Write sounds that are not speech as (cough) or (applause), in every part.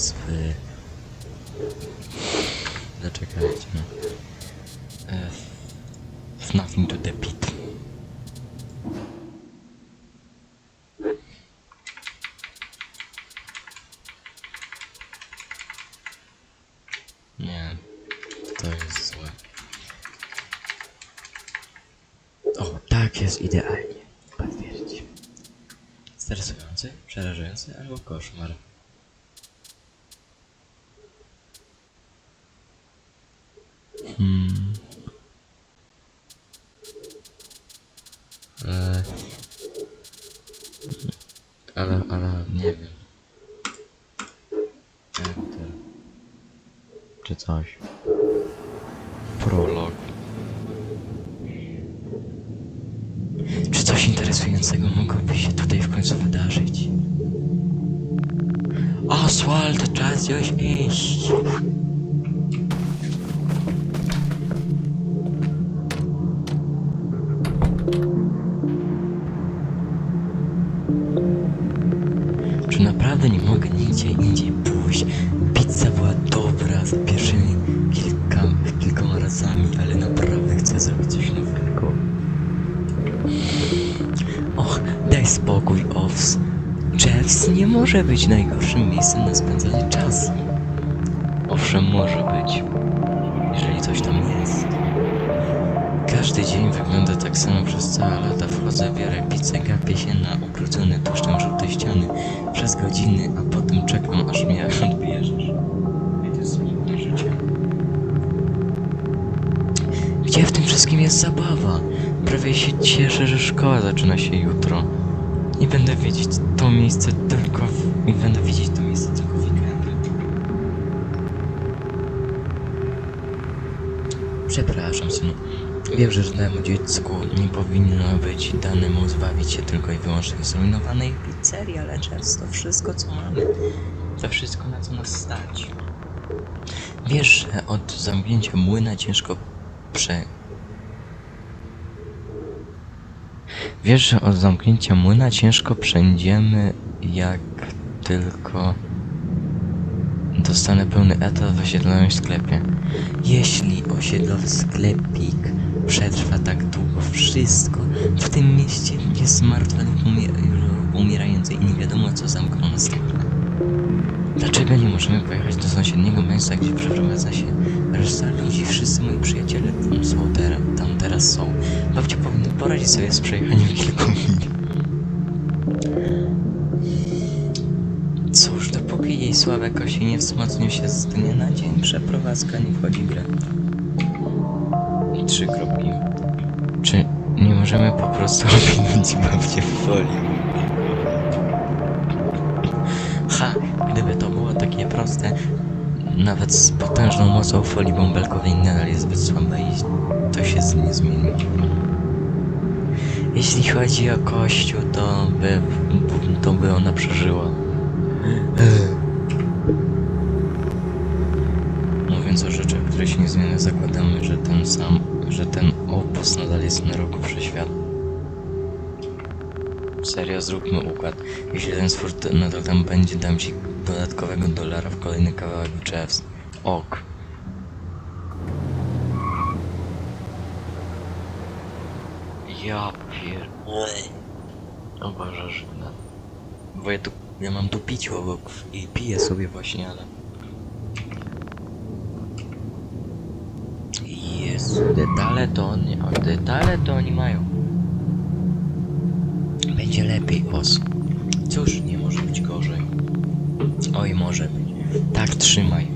was w... Zaczekajcie, no. E, Nothing to the Pit. Nie, to jest złe. O, tak jest idealnie. Potwierdź. Stresujący, przerażający albo koszmar. Czy coś. Prolog. Czy coś interesującego mogłoby się tutaj w końcu wydarzyć? Oswald, czas już iść. Czy naprawdę nie mogę nigdzie indziej może być najgorszym miejscem na spędzanie czasu. Owszem, może być, jeżeli coś tam jest. Każdy dzień wygląda tak samo przez całe lata. Wchodzę, biorę pizzę, gapię się na ubrudzone tłuszczem żółte ściany przez godziny, a potem czekam, aż mnie odbierzesz. Gdzie w tym wszystkim jest zabawa? Prawie się cieszę, że szkoła zaczyna się jutro. I będę wiedzieć to miejsce tylko w... I będę widzieć to miejsce tylko w weekendy. Przepraszam, synu. Wiem, że żadnemu dziecku nie powinno być dane mu zbawić się tylko i wyłącznie zrujnowanej pizzerii, ale często wszystko, co mamy, to wszystko, na co nas stać. Wiesz, że od zamknięcia młyna ciężko prze... Wiesz, że od zamknięcia młyna ciężko przędziemy, jak tylko dostanę pełny etat w osiedlowym sklepie. Jeśli osiedlowy sklepik przetrwa tak długo, wszystko w tym mieście jest martwe lub umie umierające i nie wiadomo co zamkną następne. Dlaczego nie możemy pojechać do sąsiedniego miejsca, gdzie przeprowadza się reszta ludzi? Wszyscy moi przyjaciele tam są teraz, tam teraz są. Babcia powinna poradzić sobie z przejechaniem kilku mil. Cóż, dopóki jej słabe kości nie wzmocnią się z dnia na dzień, przeprowadzka nie wchodzi w grę. Trzy kropki. Czy nie możemy po prostu (laughs) owinąć babcię w folii? Proste, nawet z potężną mocą folii bąbelkowej nadal jest zbyt słaba i to się nie zmieni. Jeśli chodzi o kościół, to by, to by ona przeżyła. Mówiąc o rzeczach, które się nie zmieniają, zakładamy, że ten sam, że ten opus nadal jest na roku wszechświat. Serio, zróbmy układ. Jeśli ten stwór nadal tam będzie, dam ci dodatkowego dolara w kolejny kawałek Jeffs. Ok. Ja pier... O Boże, żydna. Bo ja tu... Ja mam tu pić obok i piję sobie właśnie, ale... Jezu, detale to oni... Detale to oni mają. Będzie lepiej, os. Cóż, nie może być gorzej. Oj, może. Tak, trzymaj.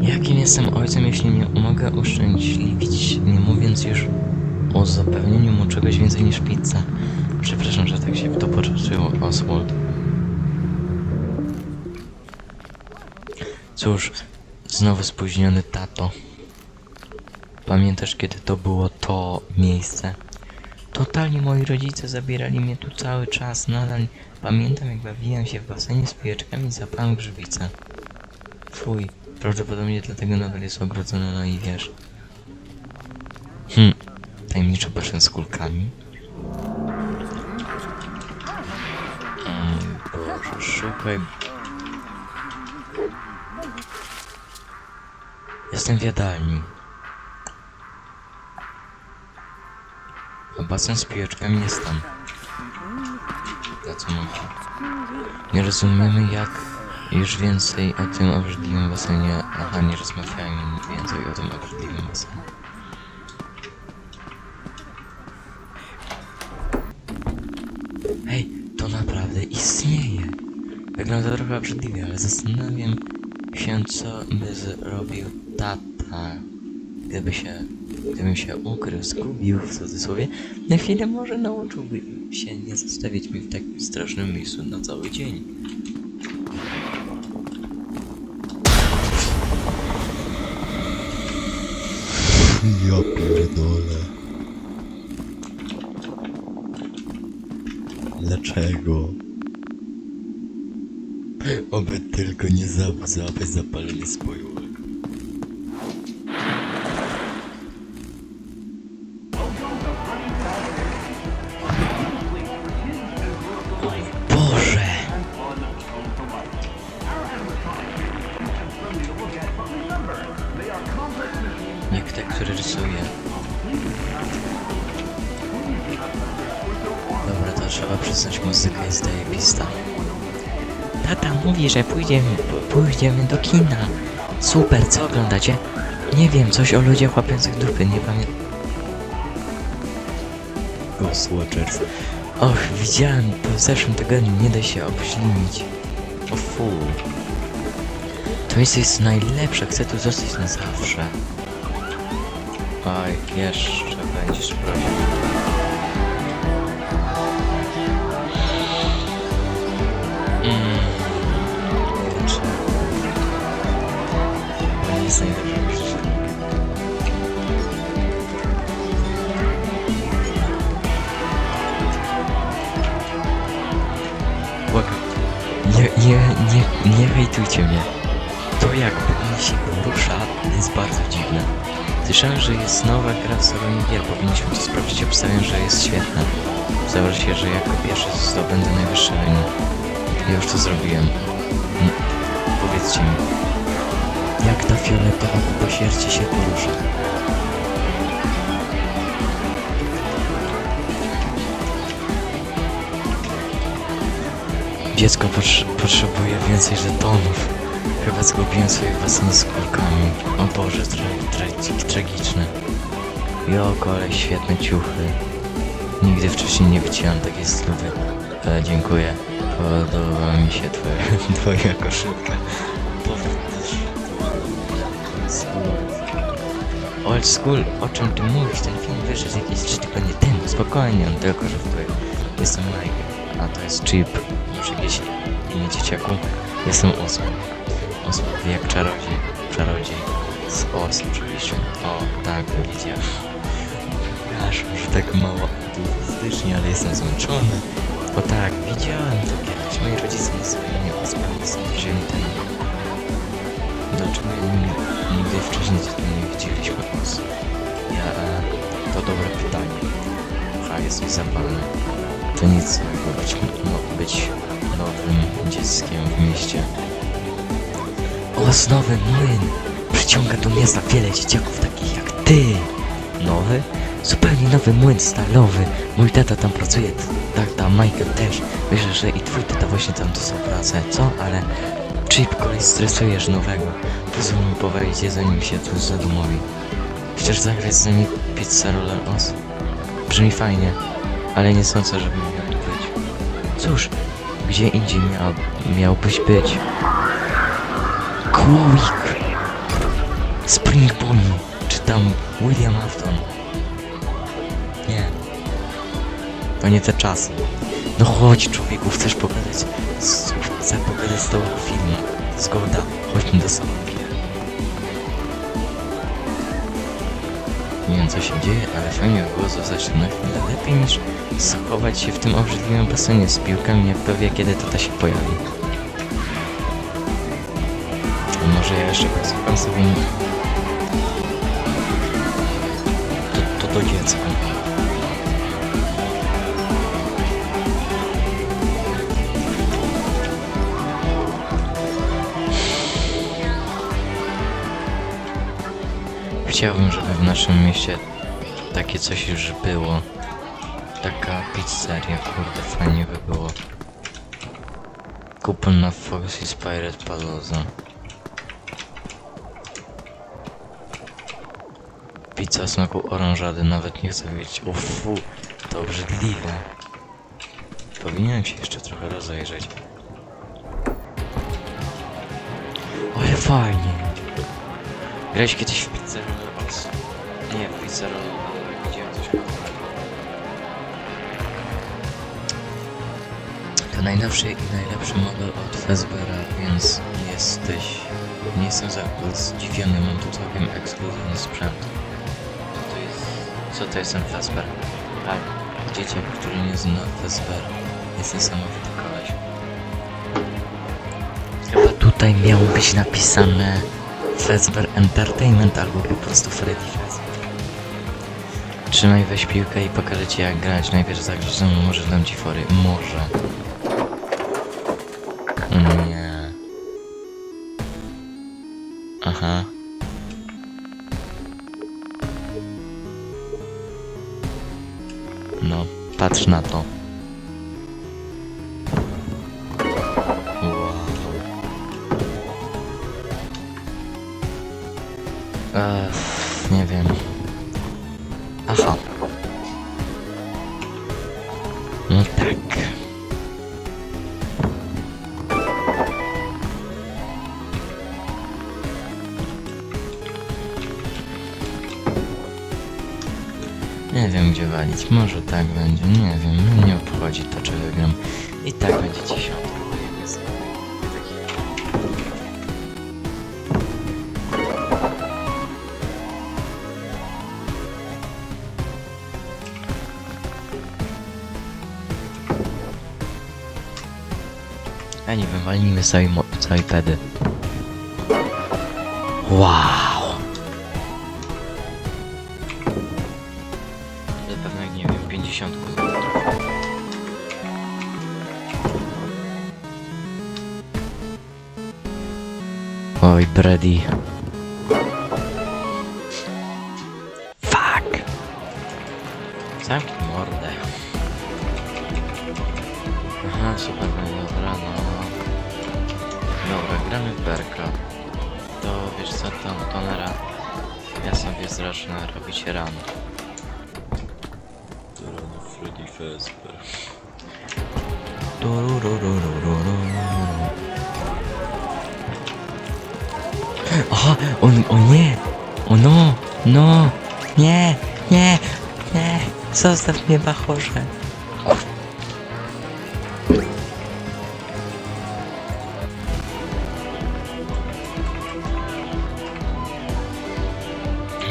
Jakim jestem ojcem, jeśli nie mogę uszczęśliwić, nie mówiąc już o zapewnieniu mu czegoś więcej niż pizza? Przepraszam, że tak się to potoczyło, Oswald. Cóż, znowu spóźniony tato. Pamiętasz, kiedy to było to miejsce? Totalnie moi rodzice zabierali mnie tu cały czas. Nadal pamiętam, jak bawiłem się w basenie z pijeczkami i zapałem grzybicę. Fuj, prawdopodobnie dlatego nadal jest ogrodzone, no i wiesz. Hm, tajemniczo basen z kulkami. Mm, Boże, szukaj. Jestem w jadalni. Basen z piłeczkami jest tam. Na co mam? Nie rozumiemy jak już więcej o tym obrzydliwym basenie. Aha, nie rozmawiajmy więcej o tym obrzydliwym basenie. Hej, to naprawdę istnieje. Wygląda trochę obrzydliwie, ale zastanawiam się, co by zrobił tata, gdyby się, gdybym się ukrył, zgubił w cudzysłowie, na chwilę może nauczyłby się nie zostawiać mi w takim strasznym miejscu na cały dzień. Ja pierdolę. Dlaczego? Oby tylko nie za- załapać zapalenie spojówek. Te, który rysuje. Dobra, to trzeba przyznać, muzyka jest zajebista. Tata mówi, że pójdziemy, pójdziemy do kina. Super, co oglądacie? Nie wiem, coś o ludziach łapiących dupy, nie pamiętam. Ghost Watchers. Och, widziałem to w zeszłym tygodniu, nie da się obślinić. O fu. To miejsce jest najlepsze, chcę tu zostać na zawsze. Oj, jeszcze będziesz prosił. Mm. Nie. Błagam. Nie, nie, nie, nie hejtujcie mnie. To jak on się. Słyszałem, że jest nowa gra w salonie gier. Powinniśmy to sprawdzić. Obstawiam, że jest świetna. Założę się, że jako pierwszy zdobędę najwyższe wynik. Ja już to zrobiłem. Mm, Powiedzcie mi, jak ta fioletowa śmierci się porusza? Dziecko potrze- potrzebuje więcej żetonów. Chyba zgubiłem swoje basen z kulkami. O Boże, tra- tra- tragiczne. Jo, kolej, świetne ciuchy. Nigdy wcześniej nie widziałem takiej stówy. E, dziękuję. Podoba mi się twoja, (laughs) twoja koszulka. Old school. O czym ty mówisz? Ten film wyszedł jakieś 3 tygodnie temu. Spokojnie, on tylko żartuje. Jestem Mike, a to jest Chip. Już jakieś imię dzieciaku. Jestem Osmo. Osmo, jak czarodziej. Czarodziej z Os oczywiście. O, tak, widziałem. Przepraszam, że tak mało entuzjastycznie, ale jestem zmęczony. O tak, widziałem to kiedyś. Moi rodzice nazywają mnie ospami zwierzętem. Dlaczego nigdy, nigdy wcześniej nie widzieliśmy os? Ja... To dobre pytanie. A, jest mi zapalne. To nic być, no, być nowym dzieckiem w mieście. Nowy młyn! Przyciąga do miasta wiele dzieciaków takich jak ty! Nowy? Zupełnie nowy młyn stalowy. Mój tata tam pracuje, t- tata Michael też. Myślę, że i twój tata właśnie tam dostał pracę, co? Ale Chip kolej stresujesz nowego. Pozwól mi powiedzieć, zanim się tu zadumowi. Chcesz zagrać z nami Pizza Roller Os? Brzmi fajnie, ale nie sądzę, żeby miał tu być. Cóż, gdzie indziej miał, miałbyś być? Quick! Spring Bonnie, czy tam William Afton? Nie. To nie te czasy. No chodź człowieku, chcesz pogadać z, chcę pogadać z tobą o filmie. Zgoda, chodźmy do salonu. Nie wiem co się dzieje, ale fajnie by było zostać na chwilę lepiej niż schować się w tym obrzydliwym basenie z piłkami, jak to wie kiedy tata się pojawi. użyję jeszcze pasywy. To, to do. Chciałbym, żeby w naszym mieście takie coś już było. Taka pizzeria, kurde, fajnie by było. Kupon na Foxy's Pirate Palooza. Pizza smaku orężady, nawet nie chcę wiedzieć. O to obrzydliwe. Powinienem się jeszcze trochę rozejrzeć. Ale fajnie. Grałeś kiedyś w pizzę Rollerbox? Nie, w pizzę Rollerbox. Widziałem coś podobnego. To najnowszy i najlepszy model od Fezbera, więc jesteś... Nie jestem za zdziwiony, mam tu całkiem ekskluzywny sprzęt. Co to jest... Co to jest ten Fezber? A, dzieciak, który nie zna Fezber. Jest niesamowity koleś. Chyba tutaj miało być napisane Fezber Entertainment albo po prostu Freddy Fazbear. Trzymaj weź piłkę i pokażę ci jak grać. Najpierw zagrasz może dam ci fory. Może. Nie. Aha. Patrz na to. Wow. Eee, nie wiem. Aha. Może tak będzie, nie wiem, mnie nie obchodzi to czy wygram. I tak będzie dziesiątka. Jest taki A nie wiem, mo- całej pedy. Wow! 50 zł. Oj, Brady. Fuck! Zamknij mordę. Aha, super, no dobra, no. Dobra, gramy w Berka. To wiesz co, to Tonera. Ja sobie zacznę robić rano. Tururururururu. Aha, on, o nie! O no! No! Nie! Nie! Nie! Zostaw mnie, bachorze!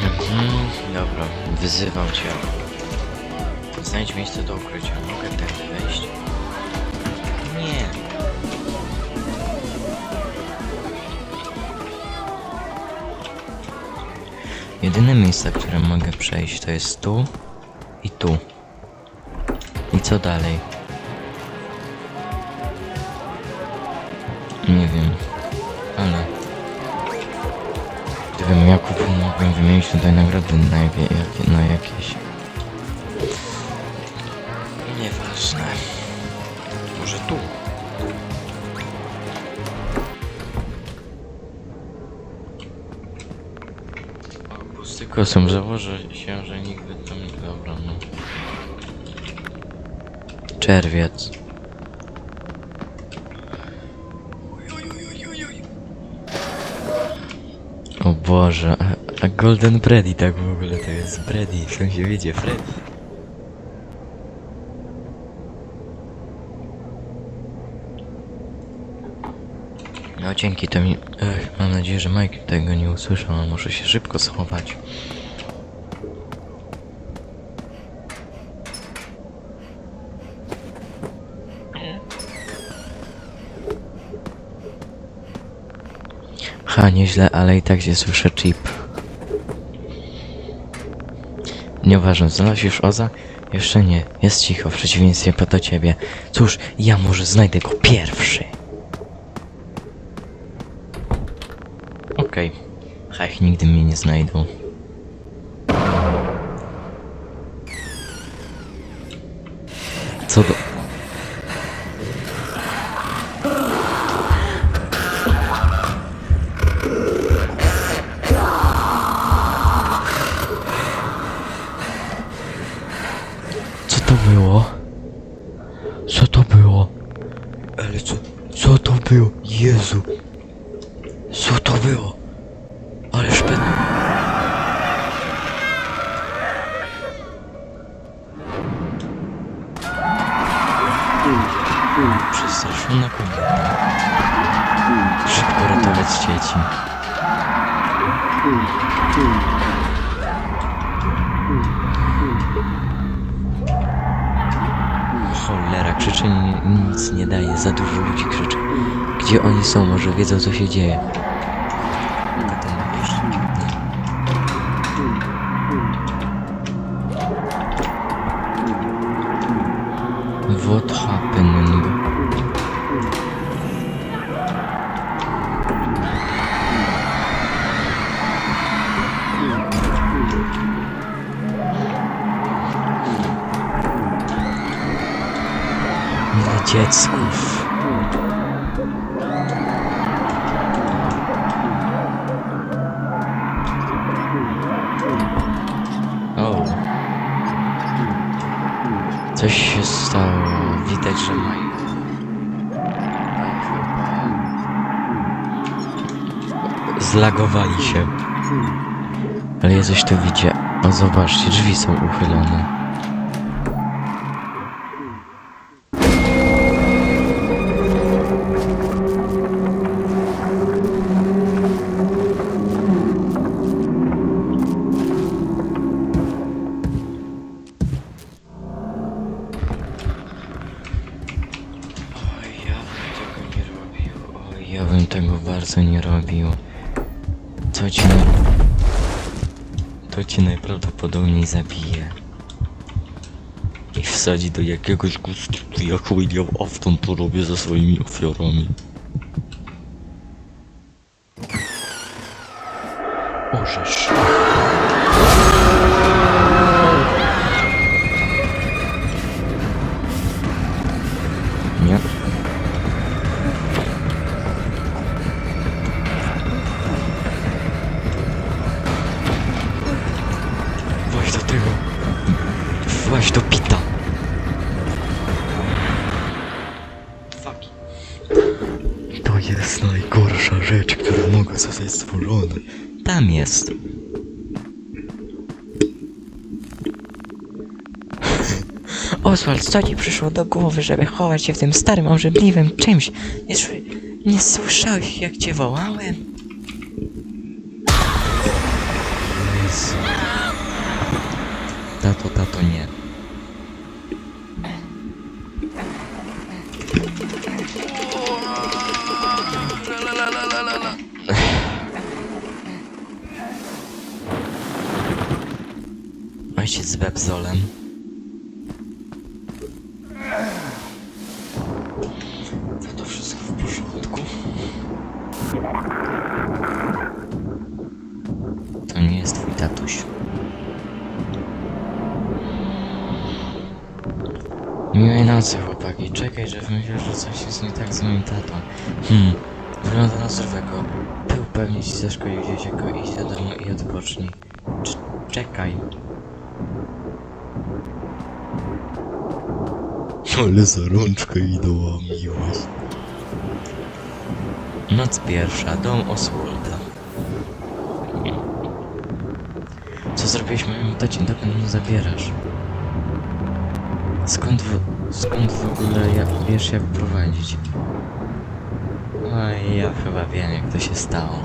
Mhm, dobra, wyzywam cię. Znajdź miejsce do ukrycia. Mogę tędy wejść? Nie. Jedyne miejsca, które mogę przejść to jest tu i tu. I co dalej? Nie wiem. Ale... Gdybym ja kupił, mogłem wymienić tutaj nagrody na, jakie, na jakieś. Nieważne. Może tu. O, pusty kosem, założę się, że nigdy tam nie... Dobra, no. Czerwiec. O Boże, a, Golden Freddy tak w ogóle to jest Freddy, w sensie wiecie, Freddy. No dzięki, to mi... Ech, mam nadzieję, że Mike tego nie usłyszał, a muszę się szybko schować. Ha, nieźle, ale i tak się słyszę chip. Nieważne, znalazłeś Oza? Jeszcze nie, jest cicho, w przeciwieństwie do ciebie. Cóż, ja może znajdę go pierwszy. Okej. Nigdy mnie nie znajdą. Co do... Co to było? Co to było? Ale co... Co to było? Jezu! Co to było? Ale. Przestraszona kobieta. Szybko ratować dzieci. Cholera, krzyczenie nic nie daje, za dużo ludzi krzyczy. Gdzie oni są? Może wiedzą co się dzieje. Dziecków. O. Coś się stało. Widać, że mają. Zlagowali się. Ale ja tu widzę. O, zobaczcie, drzwi są uchylone. Bardzo nie robił. To ci. To ci najprawdopodobniej zabije. I wsadzi do jakiegoś gustu, jak William Afton to robię ze swoimi ofiarami. Orzesz. Właź do tego. Właź do pita. Fuck. To jest najgorsza rzecz, która mogła zostać stworzona. Tam jest. (laughs) Oswald, co ci przyszło do głowy, żeby chować się w tym starym, obrzydliwym czymś? Nie, nie słyszałeś, jak cię wołałem? Ojciec z bebzolem. To to wszystko w porządku? To nie jest twój tatuś. Miłej nocy, chłopaki. Czekaj, że myślę, że coś jest nie tak z moim tatą. Hmm, wygląda na zdrowego. Pył pewnie ci zaszkodził dzieciako. Idź do domu i odpocznij. Cz czekaj. Ale za rączkę idą miłość. Noc pierwsza, dom Oswalda. Co zrobiłeś mojemu tacie? Dokąd mnie zabierasz? Skąd w, skąd w ogóle ja, wiesz jak prowadzić? Oj, ja chyba wiem jak to się stało.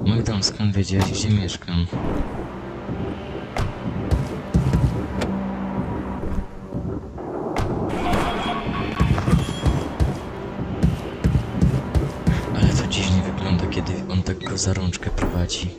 Mój dom, skąd wiedziałeś gdzie mieszkam? Za rączkę prowadzi.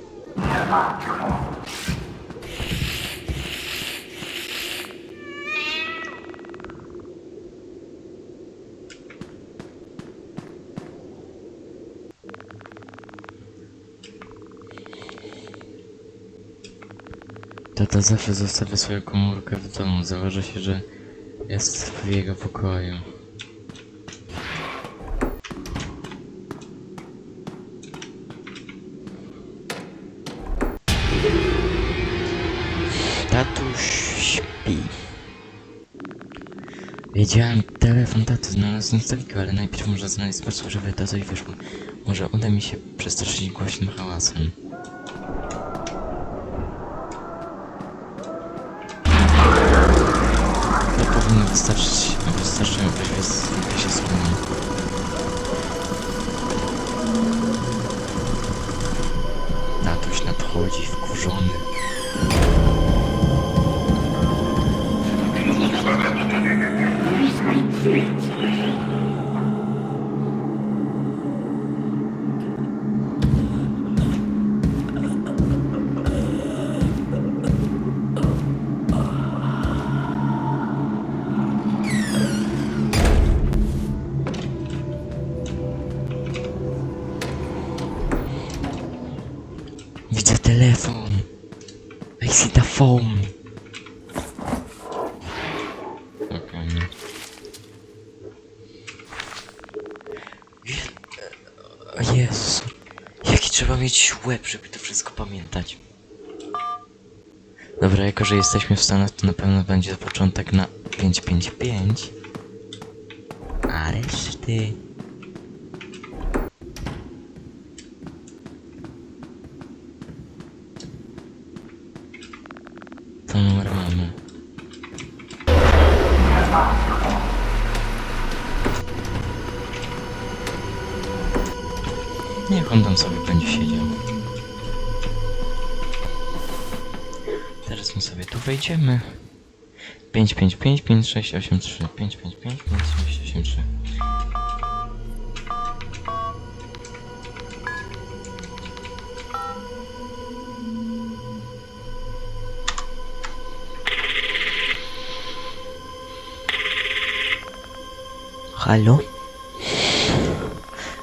Tata zawsze zostawia swoją komórkę w domu. Zauważa się, że jest w jego pokoju. Wiedziałem, telefon taty znalazł na stoliku, ale najpierw muszę znaleźć sposób, żeby to coś wyszło. Może uda mi się przestraszyć głośnym hałasem. To powinno wystarczyć, wystarczająco się, się słoni. Tatuś nadchodzi wkurzony. Mieć łeb, żeby to wszystko pamiętać. Dobra, jako że jesteśmy w Stanach, to na pewno będzie początek na 555. A reszty... idziemy. 5, 5, 5, 5, 6, 8, 3. 5, 5, 5, 5, 6, 8, 3. Halo?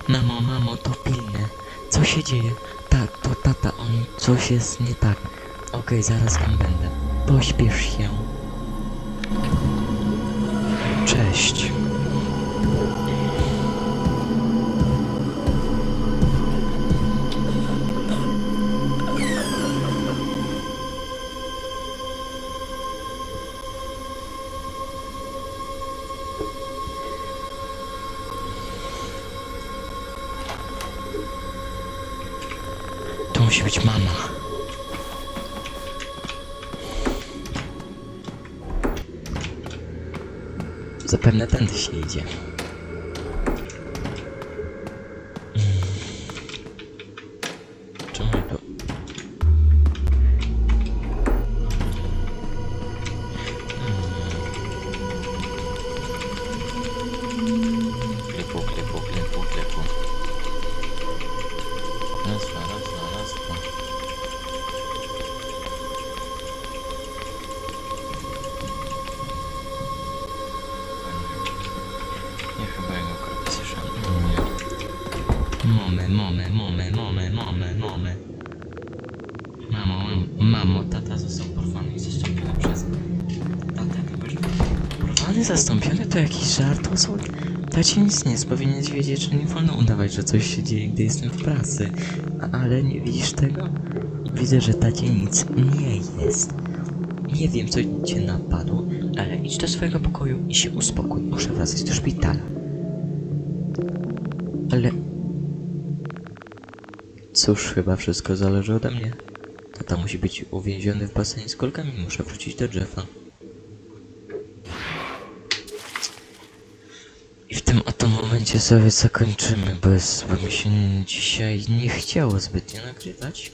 Mamo, mamo, to pilne. Co się dzieje? Tak, to tata, on coś jest nie tak. Okej, okay, zaraz tam będę. Pośpiesz się. Cześć. Zapewne tędy się idzie. Porwany, zastąpiony to jakiś żart, o Tacie nic nie jest, powinieneś wiedzieć, że nie wolno udawać, że coś się dzieje, gdy jestem w pracy. A, ale nie widzisz tego? Widzę, że tacie nic nie jest. Nie wiem, co cię napadło, ale idź do swojego pokoju i się uspokój. Muszę wracać do szpitala. Ale... Cóż, chyba wszystko zależy ode mnie. Tata musi być uwięziony w basenie z kolkami, muszę wrócić do drzewa. I w tym momencie sobie zakończymy, bo, jest, bo mi się dzisiaj nie chciało zbytnio nagrywać.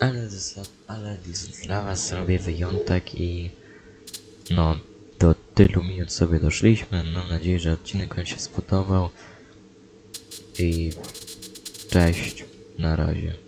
Ale, ale dla was zrobię wyjątek i no do tylu minut sobie doszliśmy. Mam nadzieję, że odcinek wam się spodobał. I cześć, na razie.